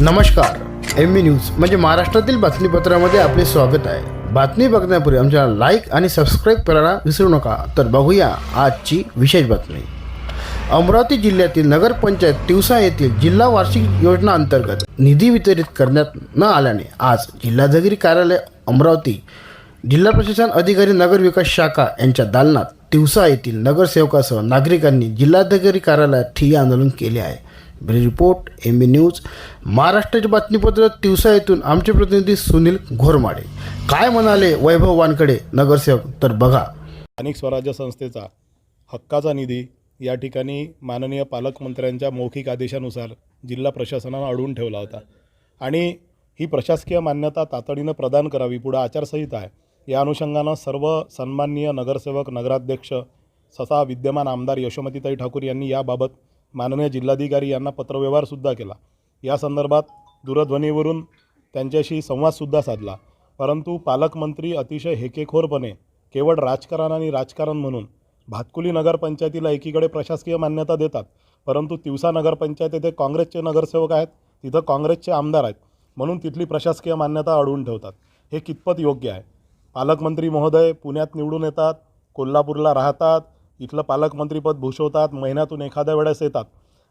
नमस्कार. एम बी न्यूज म्हणजे महाराष्ट्रातील बातमीपत्रामध्ये आपले स्वागत आहे. बातमी बघण्यापूर्वी आमच्या लाईक आणि सबस्क्राईब करायला विसरू नका. तर बघूया आजची विशेष बातमी. अमरावती जिल्ह्यातील नगरपंचायत तिवसा येथील जिल्हा वार्षिक योजना अंतर्गत निधी वितरित करण्यात न आल्याने आज जिल्हाधिकारी कार्यालय अमरावती जिल्हा प्रशासन अधिकारी नगर विकास शाखा यांच्या दालनात तिवसा येथील नगरसेवकासह नागरिकांनी जिल्हाधिकारी कार्यालयात ठिय्या आंदोलन केले आहे. रिपोर्ट एम बी न्यूज महाराष्ट्राचे बातमीपत्र तिवसा येथून आमचे प्रतिनिधी सुनील घोरमाडे. काय म्हणाले वैभव वानकडे नगरसेवक? तर बघा. स्थानिक स्वराज्य संस्थेचा हक्काचा निधी या ठिकाणी माननीय पालकमंत्र्यांच्या मौखिक आदेशानुसार जिल्हा प्रशासनानं अडवून ठेवला होता. आणि ही प्रशासकीय मान्यता तातडीनं प्रदान करावी पुढं आचारसंहिता आहे. या अनुषंगानं सर्व सन्माननीय नगरसेवक नगराध्यक्ष ससा विद्यमान आमदार यशोमतीताई ठाकूर यांनी याबाबत माननीय जिल्हाधिकारी यांना पत्रव्यवहारसुद्धा केला. या संदर्भात दूरध्वनीवरून त्यांच्याशी संवादसुद्धा साधला. परंतु पालकमंत्री अतिशय हेकेखोरपणे केवळ राजकारण आणि राजकारण म्हणून भातकुली नगरपंचायतीला एकीकडे प्रशासकीय मान्यता देतात परंतु तिवसा नगरपंचायत येथे काँग्रेसचे नगरसेवक आहेत तिथं काँग्रेसचे आमदार आहेत म्हणून तिथली प्रशासकीय मान्यता अडवून ठेवतात. हे कितपत योग्य आहे? पालकमंत्री महोदय पुण्यात निवडून येतात कोल्हापूरला राहतात इथलं पालकमंत्रीपद भूषवतात महिन्यातून एखाद्या वेळेस येतात.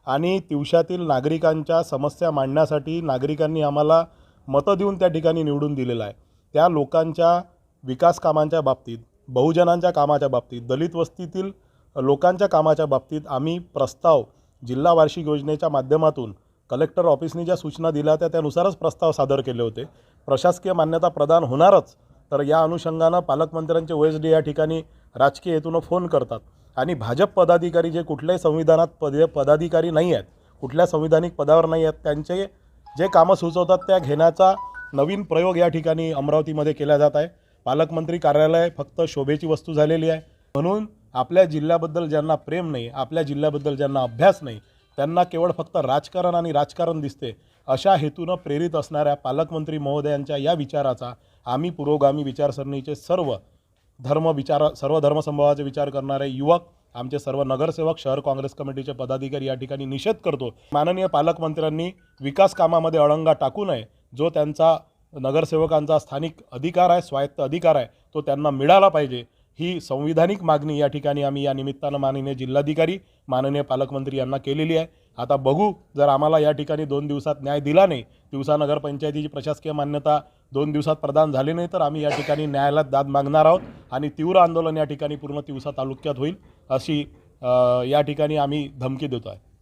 आणि तिवशातील नागरिकांच्या समस्या मांडण्यासाठी नागरिकांनी आम्हाला मतं देऊन त्या ठिकाणी निवडून दिलेलं आहे. त्या लोकांच्या विकास कामांच्या बाबतीत बहुजनांच्या कामाच्या बाबतीत दलित वस्तीतील लोकांच्या कामाच्या बाबतीत आम्ही प्रस्ताव जिल्हा वार्षिक योजनेच्या माध्यमातून कलेक्टर ऑफिसनी ज्या सूचना दिल्या त्या त्यानुसारच प्रस्ताव सादर केले होते. प्रशासकीय मान्यता प्रदान होणारच तर या अनुषंगानं पालकमंत्र्यांचे ओ एस डी या ठिकाणी राजकीय हेतूनं फोन करतात. आणि भाजप पदाधिकारी जे कुठल्याही संविधानात पद पदाधिकारी नाही आहेत कुठल्या संविधानिक पदावर नाही आहेत त्यांचे जे कामं सुचवतात त्या घेण्याचा नवीन प्रयोग या ठिकाणी अमरावतीमध्ये केला जात आहे. पालकमंत्री कार्यालय फक्त शोभेची वस्तू झालेली आहे. म्हणून आपल्या जिल्ह्याबद्दल ज्यांना प्रेम नाही आपल्या जिल्ह्याबद्दल ज्यांना अभ्यास नाही त्यांना केवळ फक्त राजकारण आणि राजकारण दिसते अशा हेतूनं प्रेरित असणाऱ्या पालकमंत्री महोदयांच्या या विचाराचा आम्ही पुरोगामी विचारसरणीचे सर्व धर्म विचार सर्व धर्मसमूहाचे विचार करणारे युवक आमचे सर्व नगरसेवक शहर काँग्रेस कमिटीचे पदाधिकारी या ठिकाणी निषेध करतो. माननीय पालकमंत्र्यांनी विकास कामामध्ये अळंगा टाकू नये. जो त्यांचा नगरसेवकांचा स्थानिक अधिकार आहे स्वायत्त अधिकार आहे तो त्यांना मिळाला पाहिजे. ही संविधानिक मागणी या ठिकाणी आम्ही या निमित्तानं माननीय जिल्हाधिकारी माननीय पालकमंत्री यांना केलेली आहे. आता बघू जर आम्हाला या ठिकाणी दोन दिवसात न्याय दिला नाही तिवसा नगरपंचायतीची प्रशासकीय मान्यता दोन दिवसात प्रदान झाली नाही तर आम्ही या ठिकाणी न्यायालयात दाद मागणार आहोत आणि तीव्र आंदोलन या ठिकाणी पूर्ण तिवसा तालुक्यात होईल अशी या ठिकाणी आम्ही धमकी देतो आहे